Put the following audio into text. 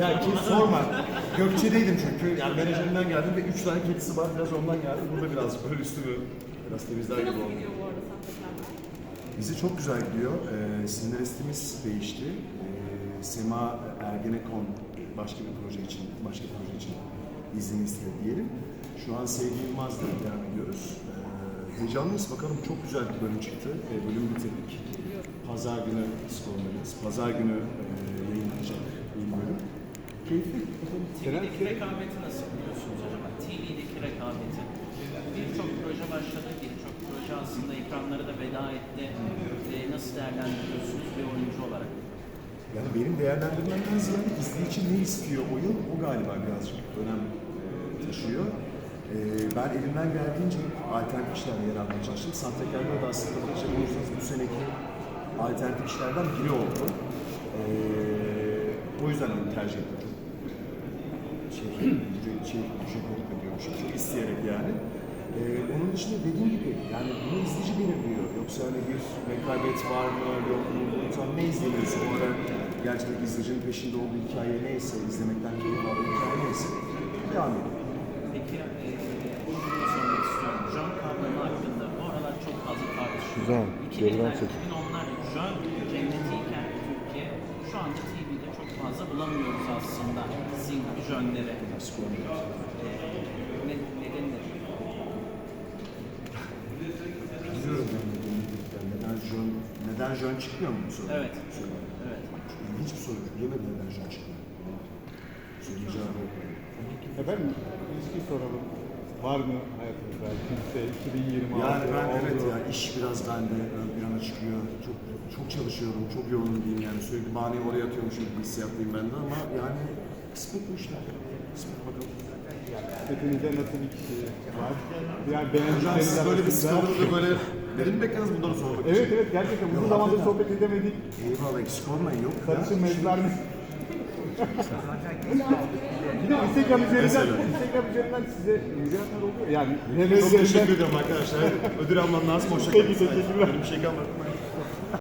Ya ki sorma. Gökçe'deydim çünkü. Yani menajerinden geldim ve üç tane kedisi var. Biraz ondan geldim. Burada birazcık böyle üstümü biraz temizler gibi oldu. bu arada sahnelerde? Bizi çok güzel gidiyor. Ee, senaristimiz değişti. Ee, Sema Ergenekon başka bir proje için, başka bir proje için izni istedi diyelim. Şu an Sevgi Yılmaz'la devam ediyoruz. Ee, heyecanlıyız. Bakalım çok güzel bir bölüm çıktı. Ee, bölümü bitirdik. Pazar günü psikolojimiz. Pazar günü e, yayınlanacak bölüm. Keyifli. TV'deki rekabeti nasıl buluyorsunuz acaba? TV'deki rekabeti. Birçok proje başladı, birçok proje aslında ekranlara da veda etti. Ee, nasıl değerlendiriyorsunuz bir oyuncu olarak? Yani benim değerlendirmemden ziyade izleyici ne istiyor oyun o galiba birazcık önem e, taşıyor. E, ben elimden geldiğince alternatif işlerle yer almaya çalıştım. Santekar'da da aslında bakacak olursanız bu seneki alternatif işlerden biri oldu. E, o yüzden onu tercih ettim. Çok şey, şey, ücret verip ödüyormuşum. Çok isteyerek yani. E, onun dışında dediğim gibi yani bunu izleyici belirliyor. Yoksa hani bir rekabet var mı yok mu bunu tam ne izleniyorsa o ara gerçekten izleyicinin peşinde olduğu hikaye neyse, izlemekten keyif aldığı hikaye neyse devam ediyor. Peki, e, sormak istiyorum. John kavramı hakkında bu aralar çok fazla tartışılıyor. Güzel, geriden 2000'ler, çek. 2010'lar John cennetiyken Türkiye şu anda çok fazla bulamıyoruz aslında. E, ne, neden ne? Biliyorum ben de bunu dedikten. Neden Jön, neden Jön çıkmıyor mu bu soru? Evet. Soru. Evet. Çok ilginç bir soru. Bilemedim neden Jön çıkmıyor. Sorunun cevabı yok. Efendim ilişki soralım. Var mı hayatınızda kimse 2026 Yani ben oldu? evet ya iş biraz bende ön plana çıkıyor. Çok çok çalışıyorum, çok yoğunum diyeyim yani. Sürekli bahaneyi oraya atıyormuşum gibi hissiyatlıyım ben de ama yani kısmet bu işler. Kısmet bakalım. Setinizde nasıl bir kişi var? Yani Hocam beğendikleriniz siz böyle bir arasında- skandalda böyle benim beklediniz bunları sormak Evet için. evet gerçekten uzun Yok, zamandır hakikaten. sohbet edemedik. Eyvallah eksik olmayın yok. ya. Sarışın mevzular mı? de Instagram üzerinden, Mesela. Instagram üzerinden size yürüyenler oluyor. Yani Çok teşekkür ediyorum arkadaşlar. Ödül almam lazım. Hoşça Peki, teşekkürler. Böyle bir şey kalmadı.